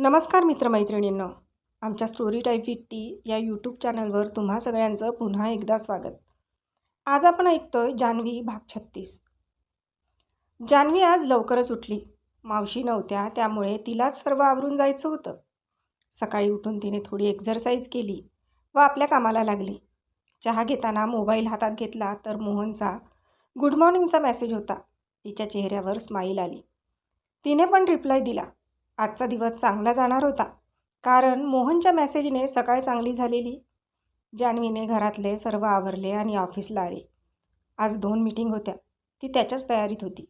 नमस्कार मित्रमैत्रिणींनो. आमच्या स्टोरी टाईप विथ टी या यूट्यूब चॅनलवर तुम्हा सगळ्यांचं पुन्हा एकदा स्वागत. आज आपण ऐकतोय जान्हवी भाग छत्तीस. जान्हवी आज लवकरच उठली. मावशी नव्हत्या त्यामुळे तिलाच सर्व आवरून जायचं होतं. सकाळी उठून तिने थोडी एक्झरसाईज केली व आपल्या कामाला लागली. चहा घेताना मोबाईल हातात घेतला तर मोहनचा गुड मॉर्निंगचा मेसेज होता. तिच्या चेहऱ्यावर स्माईल आली. तिने पण रिप्लाय दिला. आजचा दिवस चांगला जाणार होता. कारण मोहनच्या मेसेजने सकाळ चांगली झालेली. जान्हवीने घरातले सर्व आवरले आणि ऑफिसला आले. आज दोन मीटिंग होत्या. ती त्याच्याच तयारीत होती.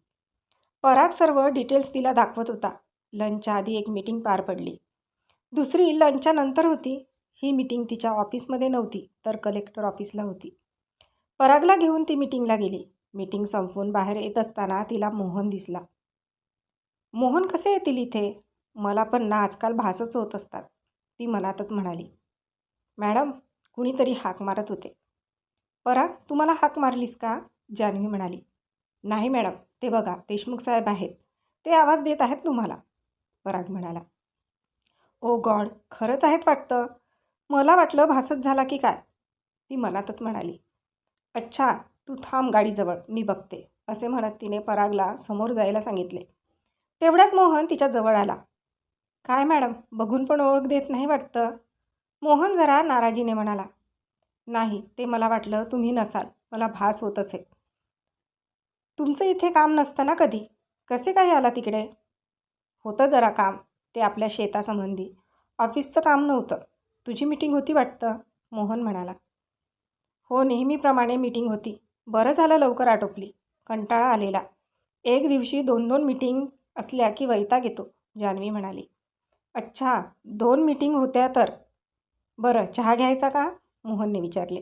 पराग सर्व डिटेल्स तिला दाखवत होता. लंचच्या आधी एक मीटिंग पार पडली. दुसरी लंचच्या नंतर होती. ही मीटिंग तिच्या ऑफिसमध्ये नव्हती तर कलेक्टर ऑफिसला होती. परागला घेऊन ती मीटिंगला गेली. मीटिंग संपवून बाहेर येत असताना तिला मोहन दिसला. मोहन कसे येतील इथे? मला पण ना आजकाल भासच होत असतात. ती मनातच म्हणाली. मॅडम कुणीतरी हाक मारत होते. पराग तुम्हाला हाक मारलीस का? जान्हवी म्हणाली. नाही मॅडम ते बघा देशमुख साहेब आहेत. ते आवाज देत आहेत तुम्हाला. पराग म्हणाला. ओ गॉड खरंच आहेत वाटतं? मला वाटलं भासच झाला की काय? ती मनातच म्हणाली. अच्छा तू थांब गाडीजवळ मी बघते असे म्हणत तिने परागला समोर जायला सांगितले. तेवढ्यात मोहन तिच्या जवळ आला. काय मॅडम बघून पण ओळख देत नाही वाटतं? मोहन जरा नाराजीने म्हणाला. नाही ते मला वाटलं तुम्ही नसाल. मला भास होत असेल तुमचं इथे काम नसतं ना कधी? कसे काय आला तिकडे? होतं जरा काम ते आपल्या शेतासंबंधी. ऑफिसचं काम नव्हतं. तुझी मीटिंग होती वाटतं? मोहन म्हणाला. हो नेहमीप्रमाणे मीटिंग होती. बरं झालं लवकर आटोपली. कंटाळा आलेला. एक दिवशी दोन दोन मीटिंग असल्या की वैताग येतो जान्हवी म्हणाली. अच्छा दोन मीटिंग होत्या तर. बरं चहा घ्यायचा का? मोहनने विचारले.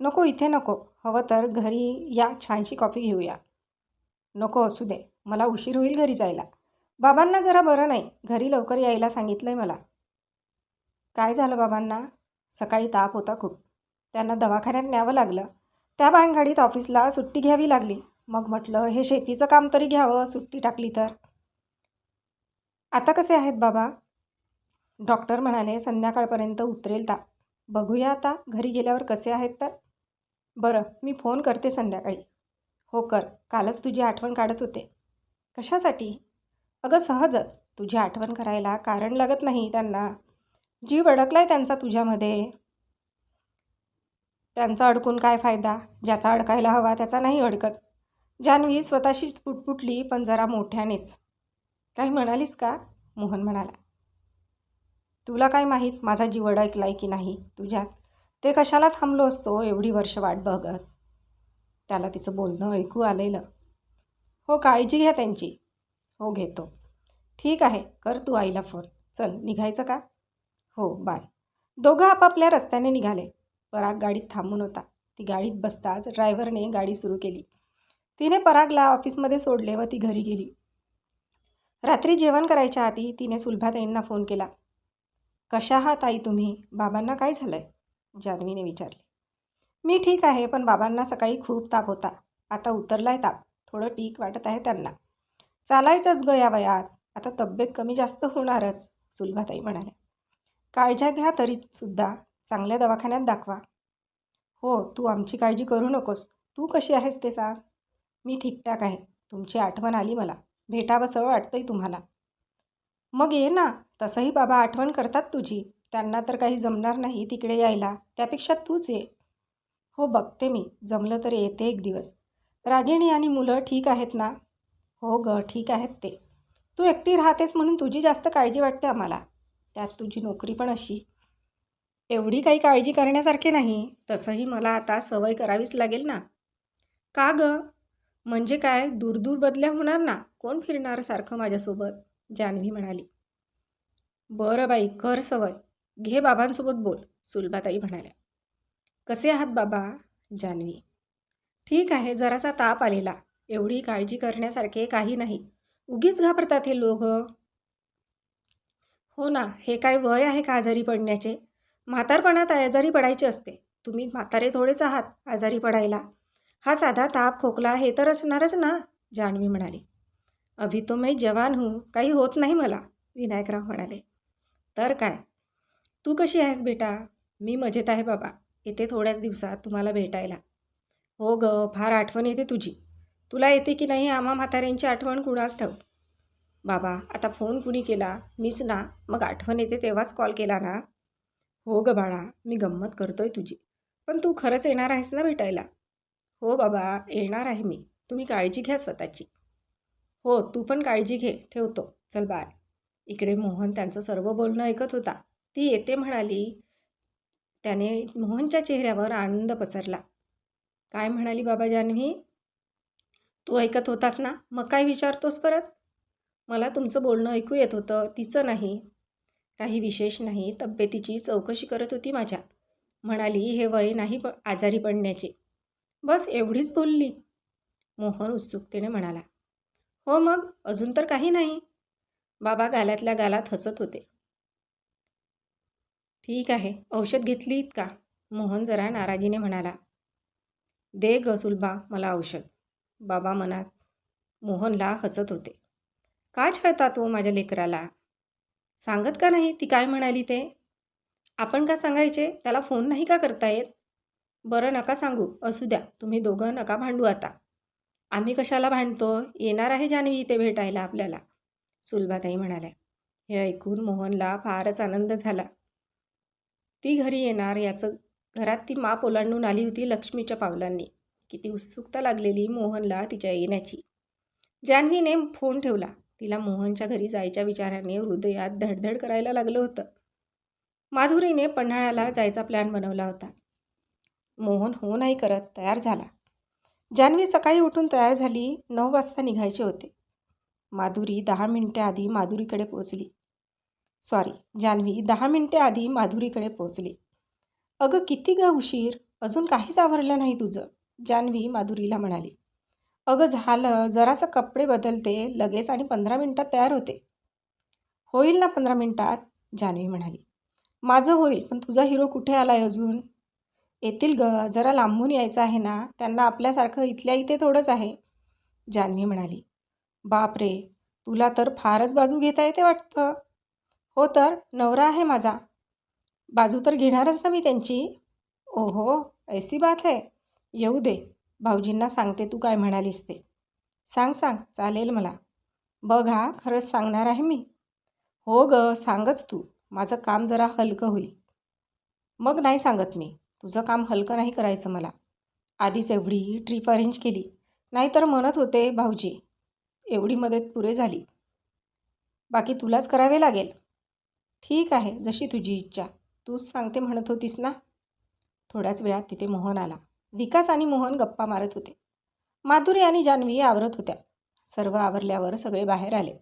नको इथे नको. हवं तर घरी या छानशी कॉफी घेऊया. नको असू दे मला उशीर होईल घरी जायला. बाबांना जरा बरं नाही घरी लवकर यायला सांगितलं आहे मला. काय झालं बाबांना? सकाळी ताप होता खूप. त्यांना दवाखान्यात न्यावं लागलं. त्या भानगाडीत ऑफिसला सुट्टी घ्यावी लागली. मग म्हटलं हे शेतीचं काम तरी घ्यावं सुट्टी टाकली तर. आता कसे आहेत बाबा? डॉक्टर म्हणाले संध्याकाळपर्यंत उतरेल ता. बघूया आता घरी गेल्यावर कसे आहेत तर. बरं मी फोन करते संध्याकाळी. हो कर कालच तुझी आठवण काढत होते. कशासाठी? अगं सहजच. तुझी आठवण करायला कारण लागत नाही त्यांना. जीव अडकलाय त्यांचा तुझ्यामध्ये. त्यांचा अडकून काय फायदा? ज्याचा अडकायला हवा त्याचा नाही अडकत. जान्हवी स्वतःशीच पुटपुटली पण जरा मोठ्यानेच. काही म्हणालीस का? मोहन म्हणाला. तुला काय माहीत माझा जीवड ऐकलाय की नाही तुझ्यात? ते कशाला थांबलो असतो एवढी वर्ष वाट बघत? त्याला तिचं बोलणं ऐकू आलेलं. हो काळजी घ्या त्यांची. हो घेतो. ठीक आहे कर तू आईला फोन चल निघायचं का? हो बाय दोघं आपापल्या रस्त्याने निघाले. पराग गाडीत थांबून होता. ती गाडीत बसताच ड्रायव्हरने गाडी सुरू केली. तिने परागला ऑफिसमध्ये सोडले व ती घरी गेली. रात्री जेवण करायच्या आधी तिने सुलभाताईंना फोन केला. कशा आहात आई तुम्ही? बाबांना काय झालं आहे जान्हवीने विचारले. मी ठीक आहे पण बाबांना सकाळी खूप ताप होता. आता उतरलाय ताप. थोडं ठीक वाटत आहे त्यांना. चालायचंच ग या वयात. आता तब्येत कमी जास्त होणारच सुलभाताई म्हणाल्या. काळज्या घ्या तरीसुद्धा चांगल्या दवाखान्यात दाखवा. हो तू आमची काळजी करू नकोस. तू कशी आहेस ते सांग. मी ठीकठाक आहे. तुमची आठवण आली मला. भेटावं भेटावंसं वाटतंय तुम्हाला. मग ये ना तसंही बाबा आठवण करतात तुझी. त्यांना तर काही जमणार नाही तिकडे यायला. त्यापेक्षा तूच ये. हो बघते मी. जमलं तर येते एक दिवस. रागिणी आणि मुलं ठीक आहेत ना? हो ग ठीक आहेत ते. तू एकटी राहतेस म्हणून तुझी जास्त काळजी वाटते आम्हाला. त्यात तुझी नोकरी पण अशी. एवढी काही काळजी करण्यासारखे नाही. तसंही मला आता सवय करावीच लागेल ना? का ग? म्हणजे काय? दूर दूर बदल्या होणार ना? कोण फिरणार सारखं माझ्यासोबत? जान्हवी म्हणाली. बरं बाई कर सवय. घे बाबांसोबत बोल सुलभाताई म्हणाल्या. कसे आहात बाबा? जान्हवी ठीक आहे जरासा ताप आलेला. एवढी काळजी करण्यासारखे काही नाही. उगीच घाबरतात हे लोक हो ना हे काय वय आहे का आजारी पडण्याचे? म्हातारपणात आजारी पडायचे असते. तुम्ही म्हातारे थोडेच आहात आजारी पडायला. हा साधा ताप खोकला हे तर असणारच ना? जान्हवी म्हणाली. अभी तो मैं जवान हूँ काही होत नाही मला विनायकराव म्हणाले. तर काय? तू कशी आहेस बेटा? मी मजेत आहे बाबा. येते थोड्याच दिवसात तुम्हाला भेटायला. हो ग फार आठवण येते तुझी. तुला येते की नाही आम्हा म्हाताऱ्यांची आठवण कुणाच ठाऊ बाबा आता फोन कुणी केला? मीच ना. मग आठवण येते तेव्हाच कॉल केला ना? हो ग बाळा मी गंमत करतोय तुझी. पण तू खरंच येणार आहेस ना भेटायला? हो बाबा येणार आहे मी. तुम्ही काळजी घ्या स्वतःची. हो तू पण काळजी घे. ठेवतो. चल बाय. इकडे मोहन त्यांचं सर्व बोलणं ऐकत होता. ती येते म्हणाली त्याने मोहनच्या चेहऱ्यावर आनंद पसरला. काय म्हणाली बाबा जान्हवी तू ऐकत होतास ना? मग काय विचारतोस परत? मला तुमचं बोलणं ऐकू येत होतं. तिचं नाही. काही विशेष नाही. तब्येतीची चौकशी करत होती माझ्या. म्हणाली हे वय नाही प आजारी पडण्याचे. बस एवढीच बोलली. मोहन उत्सुकतेने म्हणाला. हो मग अजून तर काही नाही. बाबा गालातल्या गालात हसत होते. ठीक आहे औषध घेतलीत का? मोहन जरा नाराजीने म्हणाला. दे ग सुलबा मला औषध. बाबा मनात मोहनला हसत होते. का छळता तो माझ्या लेकराला? सांगत का नाही? ती काय म्हणाली ते? आपण का सांगायचे? त्याला फोन नाही का करता येत? बरं नका सांगू. असू द्या तुम्ही दोघं नका भांडू आता. आम्ही कशाला भांडतो? येणार आहे जान्हवी इथे भेटायला आपल्याला. सुलभाताई म्हणाल्या. हे ऐकून मोहनला फारच आनंद झाला. ती घरी येणार याचं घरात ती माप ओलांडून आली होती लक्ष्मीच्या पावलांनी. किती उत्सुकता लागलेली मोहनला तिच्या येण्याची. जान्हवीने फोन ठेवला. तिला मोहनच्या घरी जायच्या विचाराने हृदयात धडधड करायला लागलं होतं. माधुरीने पन्हाळ्याला जायचा प्लॅन बनवला होता. मोहन हो नाही करत तयार झाला. जान्हवी सकाळी उठून तयार झाली नऊ वाजता निघायचे होते. माधुरी दहा मिनिटे आधी माधुरीकडे पोचली सॉरी जान्हवी दहा मिनिटे आधी माधुरीकडे पोचली अगं किती ग उशीर? अजून काहीच आवरलं नाही तुझं जान्हवी माधुरीला म्हणाली. अगं झालं जरासं कपडे बदलते लगेच आणि पंधरा मिनटात तयार होते. होईल ना पंधरा मिनटात? जान्हवी म्हणाली. माझं होईल पण तुझा हिरो कुठे आला आहे अजून? येथील ग जरा लांबून यायचं आहे ना त्यांना आपल्यासारखं इथल्या इथे थोडंच आहे. जान्हवी म्हणाली. बाप रे तुला तर फारच बाजू घेता येते वाटतं. हो तर नवरा आहे माझा. बाजू तर घेणारच ना मी त्यांची. ओहो ऐसी बात आहे येऊ दे भाऊजींना सांगते तू काय म्हणालीस ते. सांग सांग चालेल मला. बघ हा खरंच सांगणार आहे मी. हो ग सांगच तू. माझं काम जरा हलकं होईल. मग नाही सांगत मी. तुझं काम हलकं नाही करायचं मला. आधीच एवढी ट्रीप अरेंज केली. नाहीतर म्हणत होते भाऊजी एवढी मदत पुरे झाली. बाकी तुलाच करावे लागेल. ठीक आहे जशी तुझी इच्छा. तूच सांगते म्हणत होतीस ना? थोड्याच वेळात तिथे मोहन आला. विकास आणि मोहन गप्पा मारत होते. माधुरी आणि जान्हवी आवरत होत्या. सर्व आवरल्यावर सगळे बाहेर आले.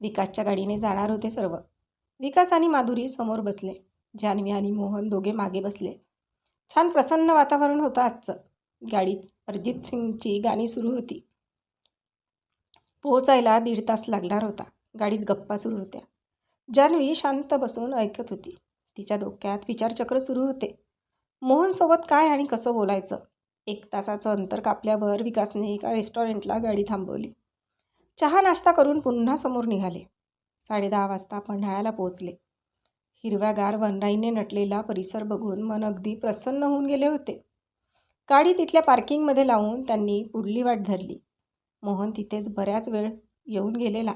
विकासच्या गाडीने जाणार होते सर्व. विकास आणि माधुरी समोर बसले. जान्हवी आणि मोहन दोघे मागे बसले. छान प्रसन्न वातावरण होतं आजचं. गाडीत अरिजित सिंगची गाणी सुरू होती. पोहोचायला दीड तास लागणार होता. गाडीत गप्पा सुरू होत्या. जान्हवी शांत बसून ऐकत होती. तिच्या डोक्यात विचारचक्र सुरू होते. मोहनसोबत काय आणि कसं बोलायचं? एक तासाचं अंतर कापल्यावर विकासने एका रेस्टॉरंटला गाडी थांबवली. चहा नाश्ता करून पुन्हा समोर निघाले. साडेदहा वाजता पन्हाळ्याला पोहोचले. हिरव्यागार वनराईने नटलेला परिसर बघून मन अगदी प्रसन्न होऊन गेले होते. गाडी तिथल्या पार्किंगमध्ये लावून त्यांनी पुढली वाट धरली. मोहन तिथेच बऱ्याच वेळ येऊन गेलेला.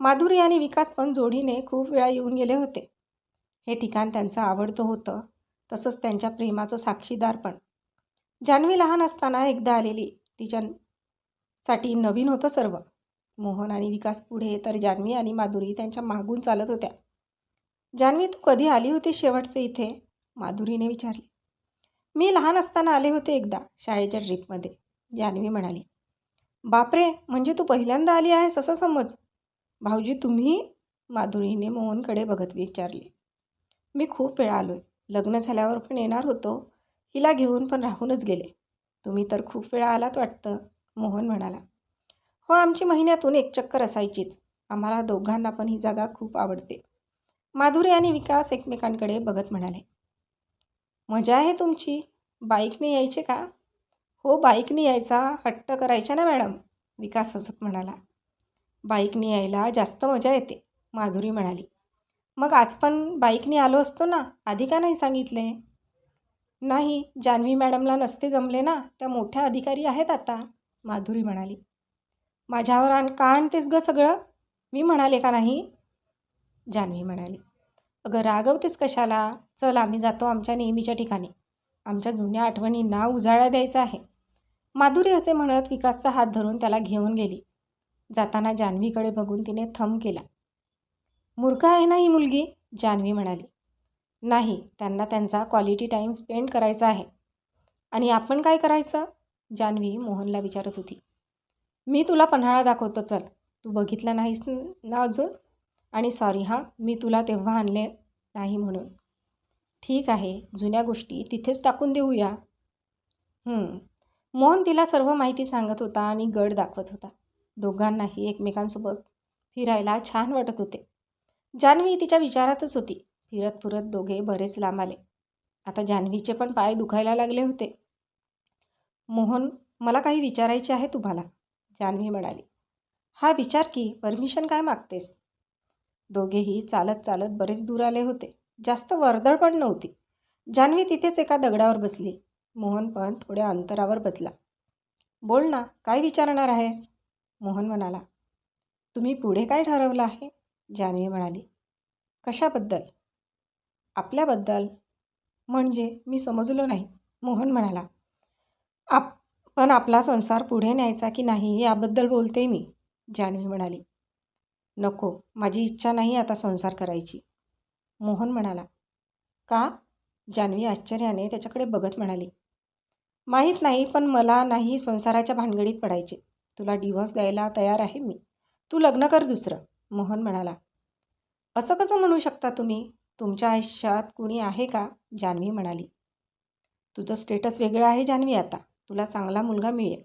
माधुरी आणि विकास पण जोडीने खूप वेळा येऊन गेले होते. हे ठिकाण त्यांचं आवडतं होतं तसंच त्यांच्या प्रेमाचं साक्षीदार पण. जान्हवी लहान असताना एकदा आलेली तिच्यासाठी नवीन होतं सर्व. मोहन आणि विकास पुढे तर जान्हवी आणि माधुरी त्यांच्या मागून चालत होत्या. जान्हवी तू कधी आली होती शेवटचे इथे? माधुरीने विचारले. मी लहान असताना आले होते एकदा शाळेच्या ट्रीपमध्ये जान्हवी म्हणाली. बापरे म्हणजे तू पहिल्यांदा आली आहेस असं समज? भाऊजी तुम्ही? माधुरीने मोहनकडे बघत विचारले. मी खूप वेळा आलो आहे लग्न झाल्यावर पण येणार होतो हिला घेऊन पण राहूनच गेले. तुम्ही तर खूप वेळा आलात वाटतं मोहन म्हणाला. हो आमची महिन्यातून एक चक्कर असायचीच. आम्हाला दोघांना पण ही जागा खूप आवडते. माधुरी आणि विकास एकमेकांकडे बघत म्हणाले मजा आहे तुमची. बाईकने यायचे का? हो बाईकने यायचा. हट्ट करायचा ना मॅडम विकास हसत म्हणाला. बाईकने यायला जास्त मजा येते माधुरी म्हणाली. मग आज पण बाईकने आलो असतो ना आधी का नाही सांगितले? नाही जान्हवी मॅडमला नसते जमले ना त्या मोठ्या अधिकारी आहेत आता माधुरी म्हणाली. माझ्यावर आण का आणतेस गं सगळं? मी म्हणाले का नाही? जान्हवी म्हणाली. अगं रागवतेस कशाला? चल आम्ही जातो आमच्या नेहमीच्या ठिकाणी. आमच्या जुन्या आठवणींना उजाळा द्यायचा आहे. माधुरी असे म्हणत विकासचा हात धरून त्याला घेऊन गेली. जाताना जान्हवीकडे बघून तिने थंब केला. मूर्ख आहे ना ही मुलगी? जान्हवी म्हणाली. नाही त्यांना त्यांचा क्वालिटी टाईम स्पेंड करायचा आहे. आणि आपण काय करायचं? जान्हवी मोहनला विचारत होती. मी तुला पन्हाळा दाखवतो चल. तू बघितला नाहीस ना अजून? आणि सॉरी हां मी तुला तेव्हा आणले नाही म्हणून. ठीक आहे जुन्या गोष्टी तिथेच टाकून देऊया. मोहन तिला सर्व माहिती सांगत होता आणि गड दाखवत होता. दोघांनाही एकमेकांसोबत फिरायला छान वाटत होते. जान्हवी तिच्या विचारातच होती. फिरत फिरत दोघे बरेच लांब आले. आता जान्हवीचे पण पाय दुखायला लागले होते. मोहन मला काही विचारायचे आहे तुम्हाला जान्हवी म्हणाली. हा विचार की परमिशन काय मागतेस? दोघेही चालत चालत बरेच दूर आले होते. जास्त वर्दळ पण नव्हती. जान्हवी तिथेच एका दगडावर बसली. मोहन पण थोड्या अंतरावर बसला. बोल ना काय विचारणार आहेस? मोहन म्हणाला. तुम्ही पुढे काय ठरवलं आहे? जान्हवी म्हणाली. कशाबद्दल? आपल्याबद्दल. म्हणजे मी समजलो नाही मोहन म्हणाला. आप पण आपला संसार पुढे न्यायचा की नाही याबद्दल बोलते मी जान्हवी म्हणाली. नको माझी इच्छा नाही आता संसार करायची. मोहन म्हणाला का? जान्हवी आश्चर्याने त्याच्याकडे बघत म्हणाली माहीत नाही पण मला नाही संसाराच्या भानगडीत पडायचे. तुला डिव्होर्स द्यायला तयार आहे मी. तू लग्न कर दुसरं. मोहन म्हणाला असं कसं म्हणू शकता तुम्ही? तुमच्या आयुष्यात कुणी आहे का? जान्हवी म्हणाली तुझं स्टेटस वेगळं आहे जान्हवी आता. तुला चांगला मुलगा मिळेल.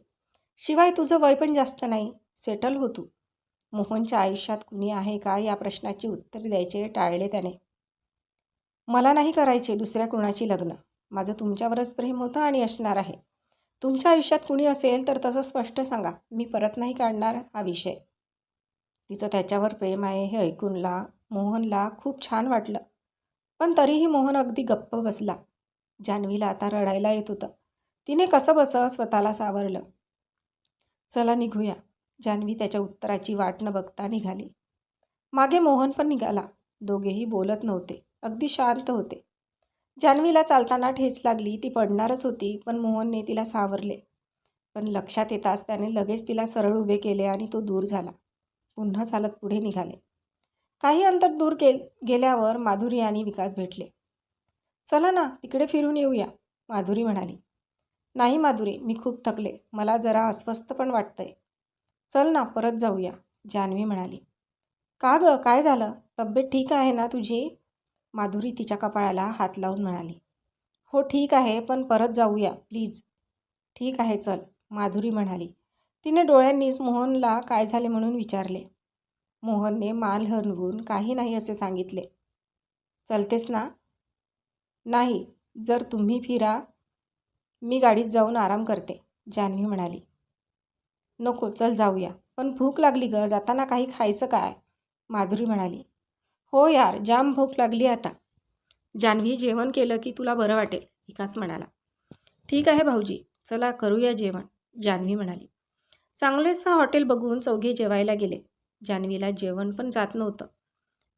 शिवाय तुझं वय पण जास्त नाही. सेटल हो तू. मोहनच्या आयुष्यात कुणी आहे का? या प्रश्नाची उत्तर द्यायचे टाळले त्याने. मला नाही करायचे दुसऱ्या कुणाची लग्न. माझं तुमच्यावरच प्रेम होतं आणि असणार आहे. तुमच्या आयुष्यात कुणी असेल तर तसं स्पष्ट सांगा. मी परत नाही काढणार हा विषय. तिचं त्याच्यावर प्रेम आहे हे ऐकूनला मोहनला खूप छान वाटलं. पण तरीही मोहन अगदी गप्प बसला. जान्हवीला आता रडायला येत होतं. तिने कसं बसं स्वतःला सावरलं? चला निघूया. जान्हवी त्याच्या उत्तराची वाट न बघता निघाली. मागे मोहन पण निघाला. दोघेही बोलत नव्हते. अगदी शांत होते. जान्हवीला चालताना ठेच लागली. ती पडणारच होती पण मोहनने तिला सावरले. पण लक्षात येताच त्याने लगेच तिला सरळ उभे केले आणि तो दूर झाला. पुन्हा चालत पुढे निघाले. काही अंतर दूर के गेल्यावर माधुरी आणि विकास भेटले. चला ना तिकडे फिरून येऊया माधुरी म्हणाली. नाही माधुरी मी खूप थकले. मला जरा अस्वस्थ पण वाटतंय. चल ना परत जाऊया जान्हवी म्हणाली. का गं काय झालं? तब्येत ठीक आहे ना तुझी? माधुरी तिच्या कपाळाला हात लावून म्हणाली. हो ठीक आहे पण परत जाऊया प्लीज. ठीक आहे चल माधुरी म्हणाली. तिने डोळ्यांनीच मोहनला काय झाले म्हणून विचारले. मोहनने माल हरवून काही नाही असे सांगितले. चलतेस ना? नाही जर तुम्ही फिरा मी गाडीत जाऊन आराम करते जान्हवी म्हणाली. नको चल जाऊया. पण भूक लागली ग जाताना काही खायचं काय? माधुरी म्हणाली. हो यार जाम भूक लागली आता. जान्हवी जेवण केलं की तुला बरं वाटेल विकास म्हणाला. ठीक आहे भाऊजी चला करूया जेवण जान्हवी म्हणाली. चांगलेच हॉटेल बघून चौघे जेवायला गेले. जान्हवीला जेवण पण जात नव्हतं.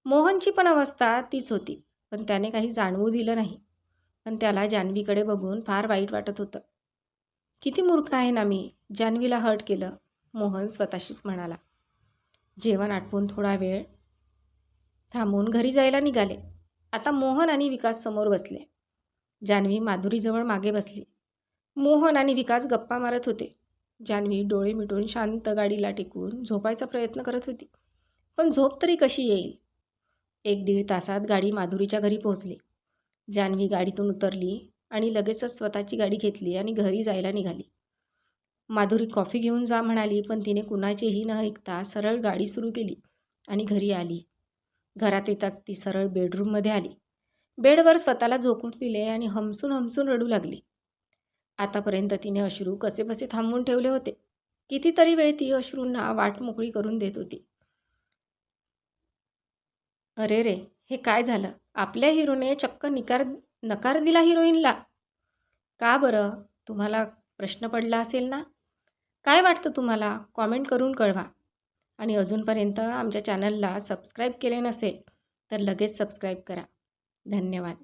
मोहनची पण अवस्था तीच होती पण त्याने काही जाणवू दिलं नाही. पण त्याला जान्हवीकडे बघून फार वाईट वाटत होतं. किती मूर्ख आहे ना मी जान्हवीला हर्ट केलं मोहन स्वतःशीच म्हणाला. जेवण आटपून थोडा वेळ थांबून घरी जायला निघाले. आता मोहन आणि विकास समोर बसले. जान्हवी माधुरीजवळ मागे बसली. मोहन आणि विकास गप्पा मारत होते. जान्हवी डोळे मिटून शांत गाडीला टिकून झोपायचा प्रयत्न करत होती. पण झोप तरी कशी येईल? एक दीड तासात गाडी माधुरीच्या घरी पोहोचली. जान्हवी गाडीतून उतरली आणि लगेचच स्वतःची गाडी घेतली आणि घरी जायला निघाली. माधुरी कॉफी घेऊन जा म्हणाली पण तिने कुणाचेही न ऐकता सरळ गाडी सुरू केली आणि घरी आली. घरात येतात ती सरळ बेडरूममध्ये आली. बेडवर स्वतःला झोकून दिले आणि हमसून हमसून रडू लागली. आतापर्यंत तिने अश्रू कसेबसे थांबवून ठेवले होते? कितीतरी वेळ ती अश्रूंना वाट मोकळी करून देत होती. अरे रे हे काय झालं? आपल्या हिरोने चक्क निकार नकार दिला हिरोईनला? का बरं? तुम्हाला प्रश्न पडला असेल ना? काय वाटतं तुम्हाला? कॉमेंट करून कळवा. आणि अजूनपर्यंत आमच्या चॅनलला सबस्क्राईब केले नसेल तर लगेच सबस्क्राईब करा. धन्यवाद.